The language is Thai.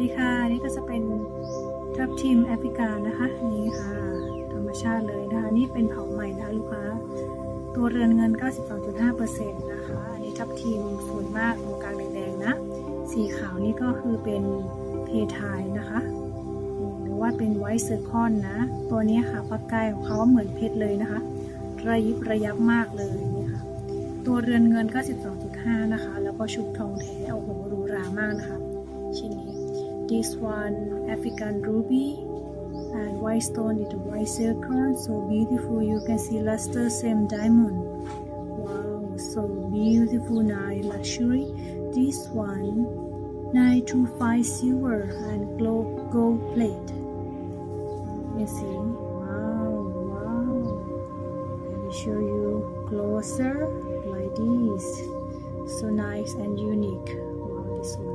ดีค่ะนี่ก็จะเป็นทับทิมแอฟริกานะคะนี่ค่ะ ธรรมชาติเลยนะคะ นี่เป็นเผาใหม่นะคะลูกค้า ตัวเรือนเงิน 92.5%นะคะอันนี้ทับทิมสวยมากตรงกลางแดงๆนะ สีขาวนี่ก็คือเป็นเพทายนะคะ หรือว่าเป็นไวท์เซอร์คอนนะ ตัวนี้ค่ะปากกายของเขาเหมือนเพชรเลยนะคะ ระยิบระยับมากเลยนี่ค่ะ ตัวเรือนเงิน 92.5 นะคะ แล้วก็ชุบทองแท้โอ้โหหรูหรามากนะคะ this one African ruby and white stone with white zircon so beautiful. You can see luster same diamond. Wow so beautiful nice luxury. This one 925 silver and glow gold plate. You see? Wow wow. Let me show you closer like this. So nice and unique. Wow this one